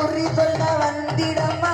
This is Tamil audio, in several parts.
குறி சொல்ல வந்திடமா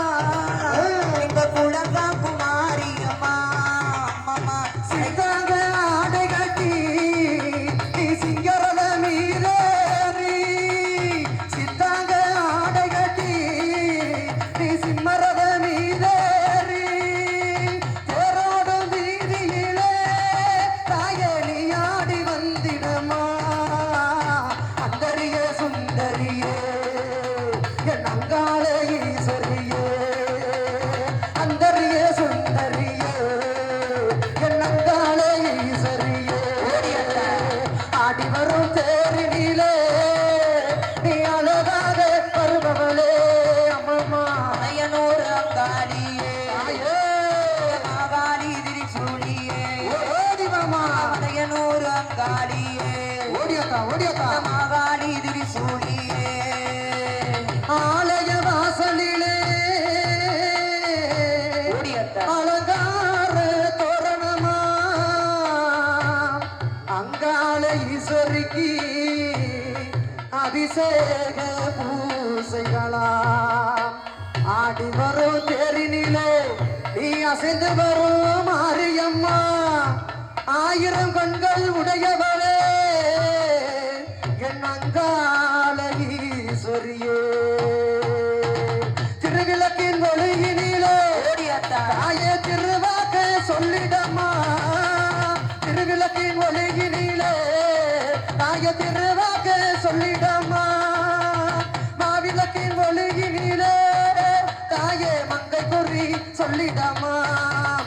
சூரியரே ஆலய வாசலிலே அலங்கார தோரணமா? அங்காள ஈஸ்வரிக்கு அபிஷேக பூசைகளா? ஆடி வரும் தேரினிலே நீ அசைந்து வரும் மாரியம்மா. ஆயிரம் கண்கள் என் அங்கா சொல்லிடம்மா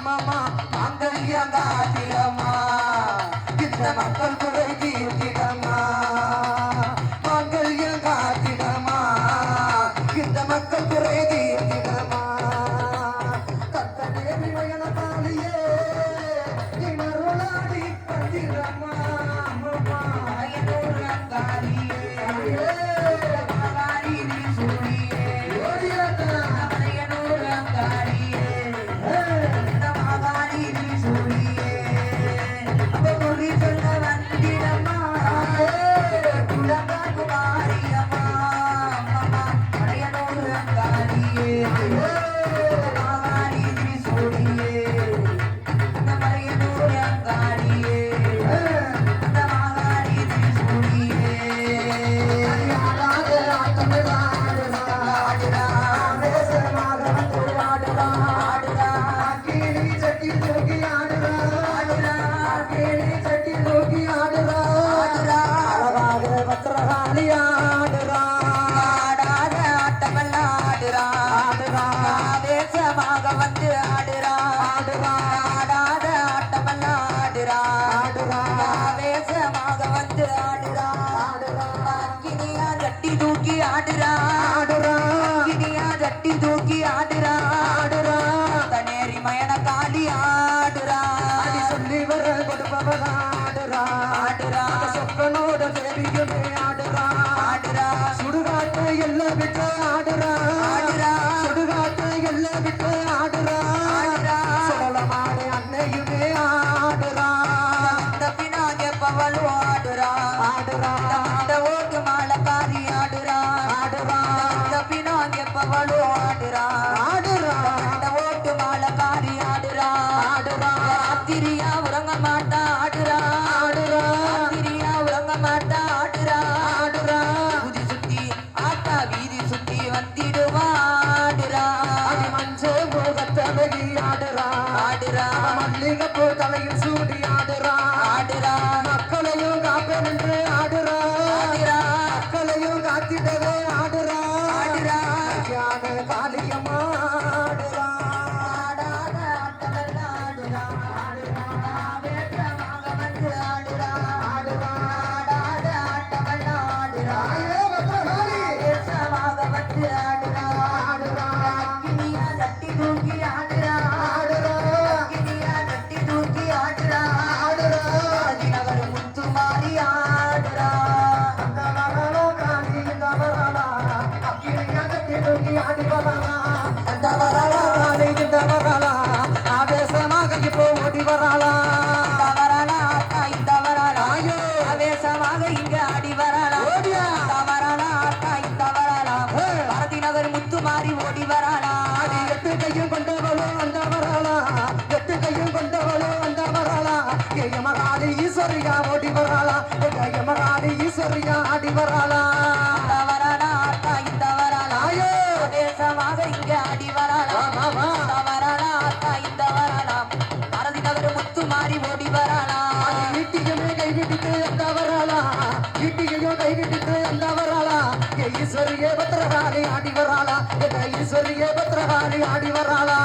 மாமா மங்கல்யங்காட்டிடம்மா இந்த மக்கள் குறை தீர்த்தி ஆடாத ஆட்டமெல்லாம் ஆடுறா ஆவேசமாக வந்து ஆடுறா கினியா ஜட்டி தூக்கி ஆடுறா கினியா ஜட்டி தூக்கி ஆடுறா தனேரி மயன காளி ஆடுறா சொல்லி வர கொடுப்பவன் ஆடுறா ஆடுறா சொக்கனோட தேவியுமே ஆடுறா ஆடுறா சுடுகாட்டு எல்லாம் விட்டு ஆடுறா ஆடுறா. பினாக ஆடுறா ஆடுறா அந்த ஓட்டு மாலக்காரி ஆடுறா ஆடுறா அந்த பினாக ஆடுறா ஆடுறா அந்த ஓட்டு மாலக்காரி ஆடுறா ஆடுறா ராத்திரியா உறங்க மாட்டா ஆடுறா ஆடுறா ராத்திரியா உறங்க மாட்டா ஆடுறா ஆடுறா குதி சுத்தி ஆத்தா வீதி சுத்தி வந்திடுவா ஆடுறா அடி மஞ்ச முகத்தழகி ஆடுறா தலையில் சூடி மாறி ஓடி ஆடி எட்டு கையும் கொண்டவளோ அந்த வரலா எட்டு கையும் கொண்டவளோ அந்த வரலா ஏய மகாளி ஈஸ்வரியா ஓடி வரலா ஏய மகாளி ஈஸ்வரியா ஆடி வரலா இந்த வரலா அக்கா இந்த வரலா ஐயோ. ஆவேசமாக இங்க ஆடி வரலா வா, வா, வா. இந்த வரலா அக்கா இந்த வரலா பாரதி நகர் முத்து மாறி ஓடி ஈட்டியுமே அந்த ஈட்டியையும் அந்த வரலா ஏ ஈஸ்வரியே பத்திரகாளி ஆடி வராளா ஏ ஈஸ்வரியே பத்திரகாளி ஆடி வராளா